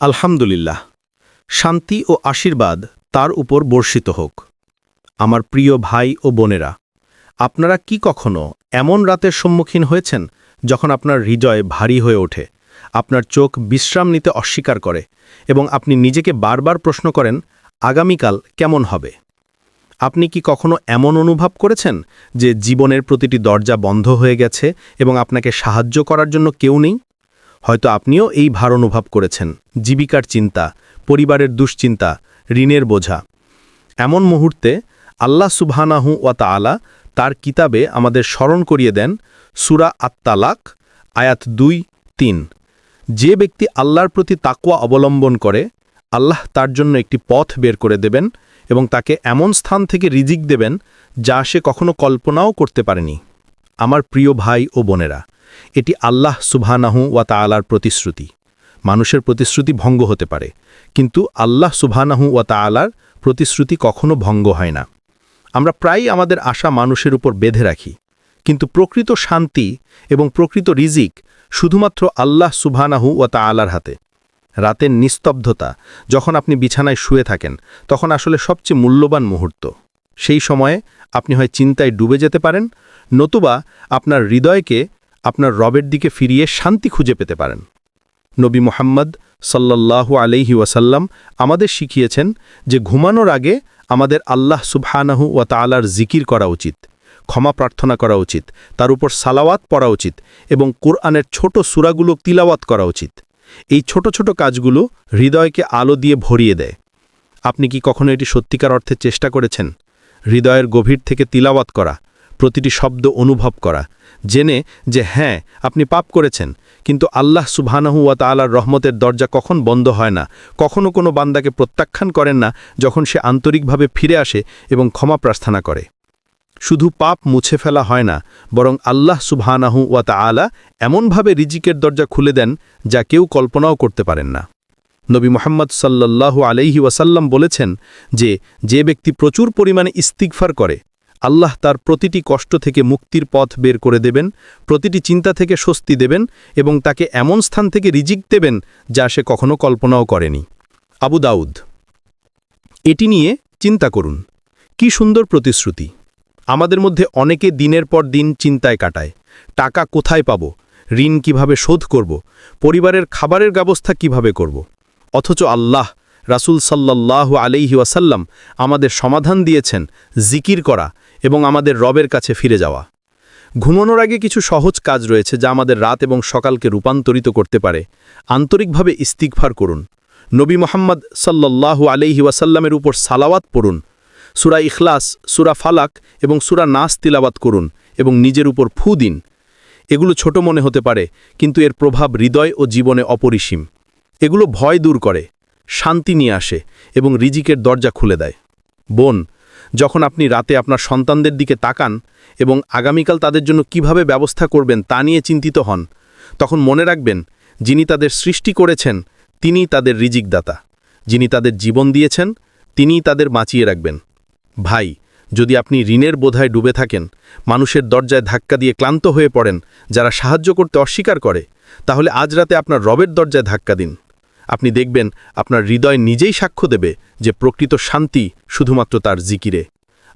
আলহামদুলিল্লাহ, শান্তি ও আশীর্বাদ তার উপর বর্ষিত হোক। আমার প্রিয় ভাই ও বোনেরা, আপনারা কি কখনো এমন রাতের সম্মুখীন হয়েছেন যখন আপনার হৃদয় ভারী হয়ে ওঠে, আপনার চোখ বিশ্রাম নিতে অস্বীকার করে এবং আপনি নিজেকে বারবার প্রশ্ন করেন, আগামীকাল কেমন হবে? আপনি কি কখনো এমন অনুভব করেছেন যে জীবনের প্রতিটি দরজা বন্ধ হয়ে গেছে এবং আপনাকে সাহায্য করার জন্য কেউ নেই? হয়তো আপনিও এই ভার অনুভব করেছেন। জীবিকার চিন্তা, পরিবারের দুশ্চিন্তা, ঋণের বোঝা। এমন মুহূর্তে আল্লাহ সুবহানাহু ওয়া তাআলা তার কিতাবে আমাদের স্মরণ করিয়ে দেন সুরা আত্তালাক, আয়াত দুই, তিন। যে ব্যক্তি আল্লাহর প্রতি তাকওয়া অবলম্বন করে, আল্লাহ তার জন্য একটি পথ বের করে দেবেন এবং তাকে এমন স্থান থেকে রিজিক দেবেন যা সে কখনো কল্পনাও করতে পারেনি। আমার প্রিয় ভাই ও বোনেরা এটি আল্লাহ সুবহানাহু ওয়া তাআলার প্রতিশ্রুতি। মানুষের প্রতিশ্রুতি ভঙ্গ হতে পারে, কিন্তু আল্লাহ সুবহানাহু ওয়া তাআলার প্রতিশ্রুতি কখনো ভঙ্গ হয় না। আমরা প্রায়ই আমাদের আশা মানুষের উপর বেঁধে রাখি, কিন্তু প্রকৃত শান্তি এবং প্রকৃত রিজিক শুধুমাত্র আল্লাহ সুবহানাহু ওয়া তাআলার হাতে। রাতের নিস্তব্ধতা, যখন আপনি বিছানায় শুয়ে থাকেন, তখন আসলে সবচেয়ে মূল্যবান মুহূর্ত। সেই সময়ে আপনি হয় চিন্তায় ডুবে যেতে পারেন, নতুবা আপনার হৃদয়কে আপনার রবের দিকে ফিরিয়ে শান্তি খুঁজে পেতে পারেন। নবী মোহাম্মদ সাল্লাল্লাহু আলাইহি ওয়াসাল্লাম আমাদের শিখিয়েছেন যে ঘুমানোর আগে আমাদের আল্লাহ সুবহানাহু ওয়া তাআলার জিকির করা উচিত, ক্ষমা প্রার্থনা করা উচিত, তার উপর সালাওয়াত পড়া উচিত এবং কোরআনের ছোট সুরাগুলো তিলাওয়াত করা উচিত। এই ছোট ছোট কাজগুলো হৃদয়কে আলো দিয়ে ভরিয়ে দেয়। আপনি কি কখনো এটি সত্যিকার অর্থে চেষ্টা করেছেন? হৃদয়ের গভীর থেকে তিলাওয়াত করা প্রতিটি শব্দ অনুভব করা, জেনে যে হ্যাঁ আপনি পাপ করেছেন, কিন্তু আল্লাহ সুবহানাহু ওয়া তাআলার রহমতের দরজা কখন বন্ধ হয় না? কখনো কোনো বান্দাকে প্রত্যাখ্যান করেন না যখন সে আন্তরিকভাবে ফিরে আসে এবং ক্ষমা প্রার্থনা করে। শুধু পাপ মুছে ফেলা হয় না, বরং আল্লাহ সুবহানাহু ওয়া তাআলা এমনভাবে রিজিকের দরজা খুলে দেন যা কেউ কল্পনাও করতে পারেন না। নবী মোহাম্মদ সাল্লাল্লাহু আলাইহি ওয়াসাল্লাম বলেছেন যে যে ব্যক্তি প্রচুর পরিমাণে ইস্তিগফার করে আল্লাহ তার প্রতিটি কষ্ট থেকে মুক্তির পথ বের করে দেবেন, প্রতিটি চিন্তা থেকে স্বস্তি দেবেন এবং তাকে এমন স্থান থেকে রিজিক দেবেন যা সে কখনো কল্পনাও করেনি। আবু দাউদ, এটি নিয়ে চিন্তা করুন। কি সুন্দর প্রতিশ্রুতি। আমাদের মধ্যে অনেকে দিনের পর দিন চিন্তায় কাটায়। টাকা কোথায় পাব? ঋণ কীভাবে শোধ করব? পরিবারের খাবারের ব্যবস্থা কীভাবে করব? অথচ আল্লাহ, রাসূল সাল্লাল্লাহু আলাইহি আমাদের সমাধান দিয়েছেন, জিকির করা এবং আমাদের রবের কাছে ফিরে যাওয়া। ঘুমানোর আগে কিছু সহজ কাজ রয়েছে যা আমাদের রাত এবং সকালকে রূপান্তরিত করতে পারে। আন্তরিকভাবে ইস্তিকভার করুন। নবী মোহাম্মদ সাল্লাল্লাহু আলাইহি ওয়াসাল্লামের উপর সালাওয়াত পড়ুন। সুরা ইখলাস, সুরা ফালাক এবং সুরা নাস তিলাবাত করুন এবং নিজের উপর ফু দিন। এগুলো ছোট মনে হতে পারে, কিন্তু এর প্রভাব হৃদয় ও জীবনে অপরিসীম। এগুলো ভয় দূর করে, শান্তি নিয়ে আসে এবং রিজিকের দরজা খুলে দেয়। বোন যখন আপনি রাতে আপনার সন্তানদের দিকে তাকান এবং আগামীকাল তাদের জন্য কীভাবে ব্যবস্থা করবেন তা নিয়ে চিন্তিত হন, তখন মনে রাখবেন, যিনি তাদের সৃষ্টি করেছেন তিনি তাদের রিজিকদাতা। যিনি তাদের জীবন দিয়েছেন, তিনিই তাদের বাঁচিয়ে রাখবেন। ভাই, যদি আপনি ঋণের বোধায় ডুবে থাকেন, মানুষের দরজায় ধাক্কা দিয়ে ক্লান্ত হয়ে পড়েন, যারা সাহায্য করতে অস্বীকার করে, তাহলে আজ রাতে আপনার রবের দরজায় ধাক্কা দিন। আপনি দেখবেন আপনার হৃদয় নিজেই সাক্ষ্য দেবে যে প্রকৃত শান্তি শুধুমাত্র তার জিকিরে।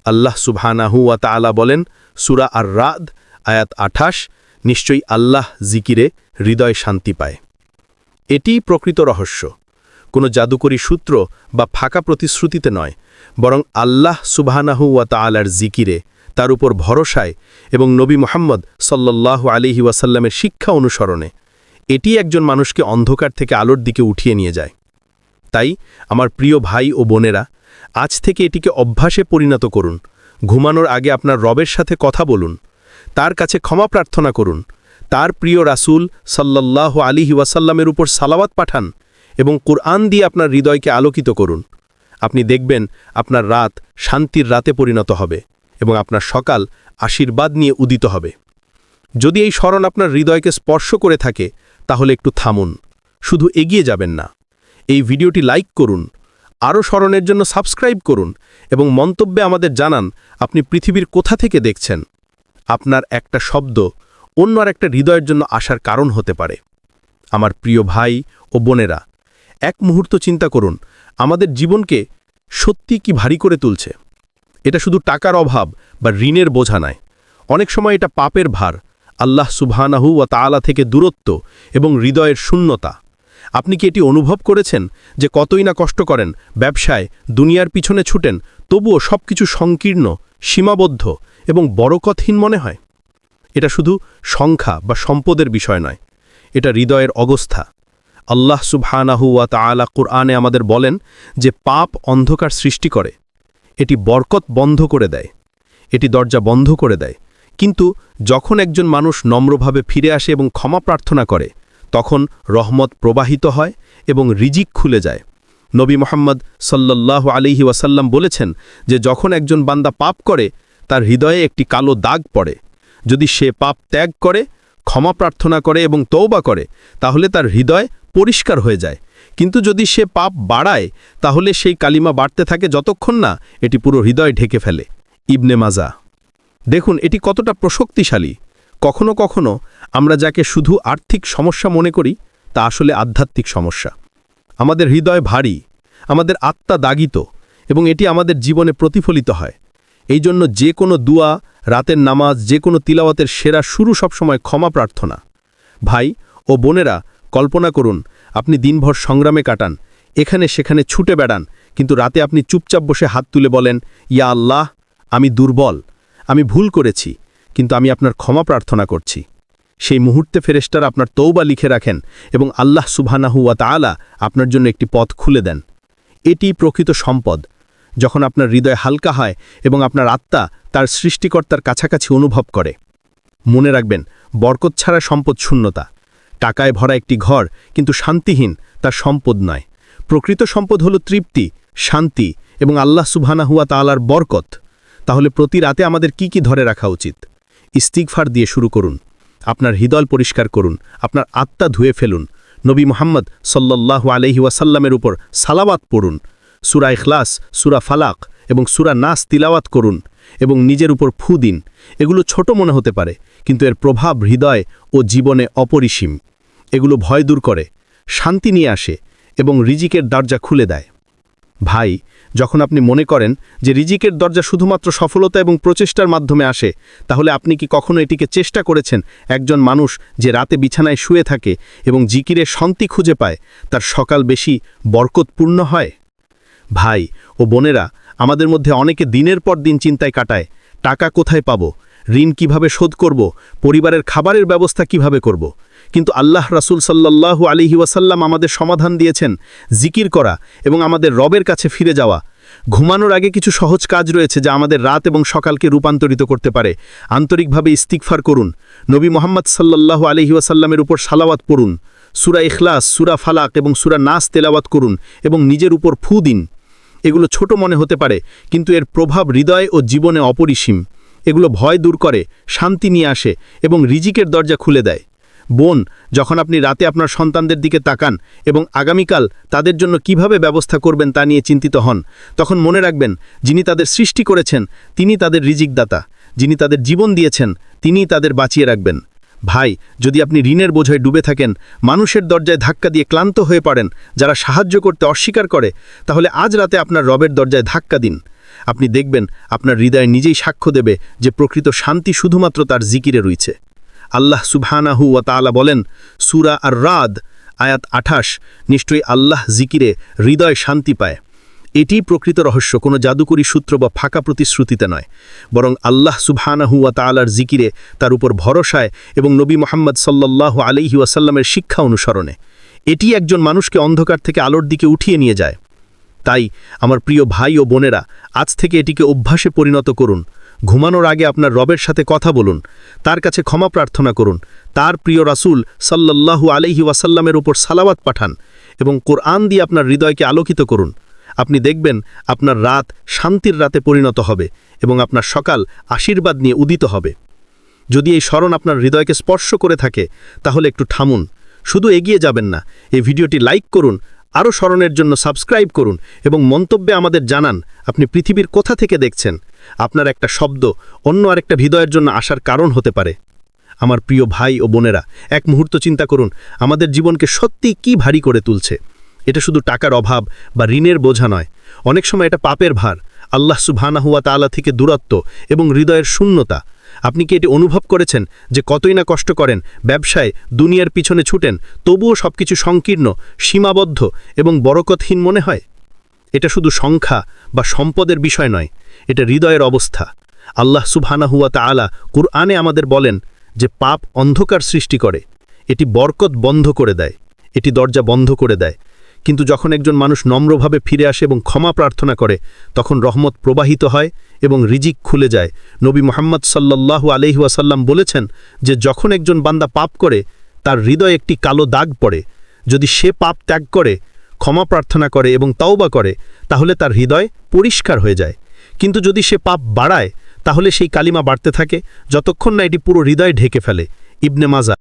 আল্লাহ সুবহানাহু ওয়া তাআলা বলেন, সুরা আর রাদ আয়াত আঠাশ, নিশ্চয়ই আল্লাহ জিকিরে হৃদয় শান্তি পায়। এটিই প্রকৃত রহস্য। কোনো জাদুকরী সূত্র বা ফাঁকা প্রতিশ্রুতিতে নয়, বরং আল্লাহ সুবহানাহু ওয়া তাআলার জিকিরে তার উপর ভরসায় এবং নবী মোহাম্মদ সাল্লাল্লাহু আলিহি ওয়াসাল্লামের শিক্ষা অনুসরণে এটি একজন মানুষকে অন্ধকার থেকে আলোর দিকে উঠিয়ে নিয়ে যায়। তাই, আমার প্রিয় ভাই ও বোনেরা, আজ থেকে এটিকে অভ্যাসে পরিণত করুন। ঘুমানোর আগে আপনার রবের সাথে কথা বলুন। তার কাছে ক্ষমা প্রার্থনা করুন। তার প্রিয় রাসুল সাল্লাল্লাহু আলিহি ওয়াসাল্লামের উপর সালাওয়াত পাঠান এবং কোরআন দিয়ে আপনার হৃদয়কে আলোকিত করুন। আপনি দেখবেন আপনার রাত শান্তির রাতে পরিণত হবে এবং আপনার সকাল আশীর্বাদ নিয়ে উদিত হবে। যদি এই স্মরণ আপনার হৃদয়কে স্পর্শ করে থাকে তাহলে একটু থামুন। শুধু এগিয়ে যাবেন না। এই ভিডিওটি লাইক করুন, আরও স্মরণের জন্য সাবস্ক্রাইব করুন এবং মন্তব্যে আমাদের জানান আপনি পৃথিবীর কোথা থেকে দেখছেন। আপনার একটা শব্দ অন্য আর একটা হৃদয়ের জন্য আসার কারণ হতে পারে। আমার প্রিয় ভাই ও বোনেরা, এক মুহূর্ত চিন্তা করুন, আমাদের জীবনকে সত্যি কি ভারী করে তুলছে? এটা শুধু টাকার অভাব বা ঋণের বোঝা নয়। অনেক সময় এটা পাপের ভার আল্লাহ সুবহানাহু ওয়া তাআলা থেকে দূরত্ব এবং হৃদয়ের শূন্যতা। আপনি কি এটি অনুভব করেছেন যে কতই না কষ্ট করেন, ব্যবসায়, দুনিয়ার পিছনে ছুটেন, তবুও সবকিছু সংকীর্ণ, সীমাবদ্ধ এবং বড়কথহীন মনে হয়? এটা শুধু সংখ্যা বা সম্পদের বিষয় নয়, এটা হৃদয়ের অবস্থা। আল্লাহ সুবহানাহু ওয়া তাআলা কুরআনে আমাদের বলেন যে পাপ অন্ধকার সৃষ্টি করে, এটি বরকত বন্ধ করে দেয়, এটি দরজা বন্ধ করে দেয় কিন্তু যখন একজন মানুষ নম্রভাবে ফিরে আসে এবং ক্ষমা প্রার্থনা করে, তখন রহমত প্রবাহিত হয় এবং রিজিক খুলে যায়। নবী মোহাম্মদ সাল্লাল্লাহু আলিহি ওয়াসাল্লাম বলেছেন যে যখন একজন বান্দা পাপ করে, তার হৃদয়ে একটি কালো দাগ পড়ে। যদি সে পাপ ত্যাগ করে, ক্ষমা প্রার্থনা করে এবং তৌবা করে, তাহলে তার হৃদয় পরিষ্কার হয়ে যায়। কিন্তু যদি সে পাপ বাড়ায়, তাহলে সেই কালিমা বাড়তে থাকে যতক্ষণ না এটি পুরো হৃদয় ঢেকে ফেলে। ইবনে মাজা দেখুন, এটি কতটা প্রশক্তিশালী। কখনো কখনো আমরা যাকে শুধু আর্থিক সমস্যা মনে করি, তা আসলে আধ্যাত্মিক সমস্যা। আমাদের হৃদয় ভারী, আমাদের আত্মা দাগিত, এবং এটি আমাদের জীবনে প্রতিফলিত হয়। এই জন্য যে কোনো দুয়া, রাতের নামাজ, যে কোনো তিলাওয়াতের সেরা শুরু সবসময় ক্ষমা প্রার্থনা। ভাই ও বোনেরা, কল্পনা করুন, আপনি দিনভর সংগ্রামে কাটান, এখানে সেখানে ছুটে বেড়ান, কিন্তু রাতে আপনি চুপচাপ বসে হাত তুলে বলেন, ইয়া আল্লাহ, আমি দুর্বল। আমি ভুল করেছি, কিন্তু আমি আপনার ক্ষমা প্রার্থনা করছি। সেই মুহূর্তে ফেরেস্টার আপনার তৌবা লিখে রাখেন এবং আল্লাহ সুবহানাহু ওয়া তাআলা আপনার জন্য একটি পথ খুলে দেন। এটি প্রকৃত সম্পদ। যখন আপনার হৃদয় হালকা হয় এবং আপনার আত্মা তার সৃষ্টিকর্তার কাছাকাছি অনুভব করে। মনে রাখবেন, বরকত ছাড়া সম্পদ শূন্যতা। টাকায় ভরা একটি ঘর কিন্তু শান্তিহীন তার সম্পদ নয়। প্রকৃত সম্পদ হল তৃপ্তি, শান্তি এবং আল্লাহ সুবহানাহুয়া তালার বরকত। তাহলে প্রতি রাতে আমাদের কি কি ধরে রাখা উচিত? ইস্তিগফার দিয়ে শুরু করুন। আপনার হৃদয় পরিষ্কার করুন। আপনার আত্মা ধুয়ে ফেলুন। নবী মোহাম্মদ সাল্লাল্লাহু আলহি ওয়াসাল্লামের উপর সালাওয়াত পড়ুন। সুরা ইখলাস, সুরা ফালাক এবং সুরা নাস তিলাওয়াত করুন এবং নিজের উপর ফু দিন। এগুলো ছোট মনে হতে পারে, কিন্তু এর প্রভাব হৃদয় ও জীবনে অপরিসীম। এগুলো ভয় দূর করে, শান্তি নিয়ে আসে এবং রিজিকের দরজা খুলে দেয়। ভাই যখন আপনি মনে করেন যে রিজিকের দরজা শুধুমাত্র সফলতা এবং প্রচেষ্টার মাধ্যমে আসে, তাহলে আপনি কি কখনো এটিকে চেষ্টা করেছেন? একজন মানুষ যে রাতে বিছানায় শুয়ে থাকে এবং জিকিরে শান্তি খুঁজে পায়, তার সকাল বেশি বরকতপূর্ণ হয়? ভাই ও বোনেরা, আমাদের মধ্যে অনেকে দিনের পর দিন চিন্তায় কাটায়। টাকা কোথায় পাব? ঋণ কীভাবে শোধ করব? পরিবারের খাবারের ব্যবস্থা কীভাবে করব? কিন্তু আল্লাহ রাসুল সাল্লাল্লাহু আলিহি ওয়াসাল্লাম আমাদের সমাধান দিয়েছেন, জিকির করা এবং আমাদের রবের কাছে ফিরে যাওয়া। ঘুমানোর আগে কিছু সহজ কাজ রয়েছে যা আমাদের রাত এবং সকালকে রূপান্তরিত করতে পারে। আন্তরিকভাবে ইস্তিকফার করুন। নবী মোহাম্মদ সাল্লাল্লাহু আলিহি ওয়াসাল্লামের উপর সালাওয়াত পড়ুন। সুরা ইখলাস, সুরা ফালাক এবং সুরা নাস তেলাওয়াত করুন এবং নিজের উপর ফু দিন। এগুলো ছোট মনে হতে পারে, কিন্তু এর প্রভাব হৃদয় ও জীবনে অপরিসীম। এগুলো ভয় দূর করে, শান্তি নিয়ে আসে এবং রিজিকের দরজা খুলে দেয়। বোন, যখন আপনি রাতে আপনার সন্তানদের দিকে তাকান এবং আগামীকাল তাদের জন্য কীভাবে ব্যবস্থা করবেন তা নিয়ে চিন্তিত হন, তখন মনে রাখবেন, যিনি তাদের সৃষ্টি করেছেন, তিনি তাদের রিজিকদাতা। যিনি তাদের জীবন দিয়েছেন তিনি তাদের বাঁচিয়ে রাখবেন। ভাই, যদি আপনি ঋণের বোঝায় ডুবে থাকেন, মানুষের দরজায় ধাক্কা দিয়ে ক্লান্ত হয়ে পড়েন, যারা সাহায্য করতে অস্বীকার করে, তাহলে আজ রাতে আপনার রবের দরজায় ধাক্কা দিন। আপনি দেখবেন, আপনার হৃদয় নিজেই সাক্ষ্য দেবে যে প্রকৃত শান্তি শুধুমাত্র তার জিকিরে রয়েছে আল্লাহ সুবহানাহু ওয়া তাআলা বলেন, সুরা আর রাদ আয়াত আঠাশ, নিশ্চয়ই আল্লাহ জিকিরে হৃদয় শান্তি পায়। এটিই প্রকৃত রহস্য, কোনো জাদুকরী সূত্র বা ফাঁকা প্রতিশ্রুতিতে নয়। বরং আল্লাহ সুবহানাহু ওয়া তাআলার জিকিরে তার উপর ভরসায় এবং নবী মোহাম্মদ সাল্লাল্লাহু আলাইহি ওয়াসাল্লামের শিক্ষা অনুসরণে। এটি একজন মানুষকে অন্ধকার থেকে আলোর দিকে উঠিয়ে নিয়ে যায়। তাই আমার প্রিয় ভাই ও বোনেরা, আজ থেকে এটিকে অভ্যাসে পরিণত করুন। ঘুমানোর আগে আপনার রবের সাথে কথা বলুন। তার কাছে ক্ষমা প্রার্থনা করুন। তার প্রিয় রাসূল সাল্লাল্লাহু আলাইহি ওয়াসাল্লামের উপর সালাওয়াত পাঠান এবং কোরআন দিয়ে আপনার হৃদয়কে আলোকিত করুন। আপনি দেখবেন আপনার রাত শান্তির রাতে পরিণত হবে এবং আপনার সকাল আশীর্বাদ নিয়ে উদিত হবে। যদি এই স্মরণ আপনার হৃদয়কে স্পর্শ করে থাকে, তাহলে একটু থামুন। শুধু এগিয়ে যাবেন না, এই ভিডিওটি লাইক করুন, আরও স্মরণের জন্য সাবস্ক্রাইব করুন এবং মন্তব্যে আমাদের জানান, আপনি পৃথিবীর কোথা থেকে দেখছেন? আপনার একটা শব্দ অন্য আরেকটা হৃদয়ের জন্য আসার কারণ হতে পারে। আমার প্রিয় ভাই ও বোনেরা, এক মুহূর্ত চিন্তা করুন, আমাদের জীবনকে সত্যিই কি ভারী করে তুলছে। এটা শুধু টাকার অভাব বা ঋণের বোঝা নয়। অনেক সময় এটা পাপের ভার। আল্লাহ সুবহানাহুয়া তাআলা থেকে দূরত্ব এবং হৃদয়ের শূন্যতা। আপনি কি এটি অনুভব করেছেন যে কতই না কষ্ট করেন, ব্যবসায়, দুনিয়ার পিছনে ছুটেন, তবুও সবকিছু সংকীর্ণ, সীমাবদ্ধ এবং বরকতহীন মনে হয়? এটা শুধু সংখ্যা বা সম্পদের বিষয় নয়, এটা হৃদয়ের অবস্থা। আল্লাহ সুবহানাহুয়া তাআলা কুরআনে আমাদের বলেন যে পাপ অন্ধকার সৃষ্টি করে। এটি বরকত বন্ধ করে দেয়। এটি দরজা বন্ধ করে দেয়। কিন্তু যখন একজন মানুষ নম্রভাবে ফিরে আসে এবং ক্ষমা প্রার্থনা করে, তখন রহমত প্রবাহিত হয় এবং রিজিক খুলে যায়। নবী মোহাম্মদ সাল্লাল্লাহু আলহি ওয়াসাল্লাম বলেছেন যে, যখন একজন বান্দা পাপ করে, তার হৃদয়ে একটি কালো দাগ পড়ে। যদি সে পাপ ত্যাগ করে, ক্ষমা প্রার্থনা করে এবং তাওবা করে, তাহলে তার হৃদয় পরিষ্কার হয়ে যায়। কিন্তু যদি সে পাপ বাড়ায়, তাহলে সেই কালিমা বাড়তে থাকে, যতক্ষণ না এটি পুরো হৃদয় ঢেকে ফেলে। ইবনে মাজা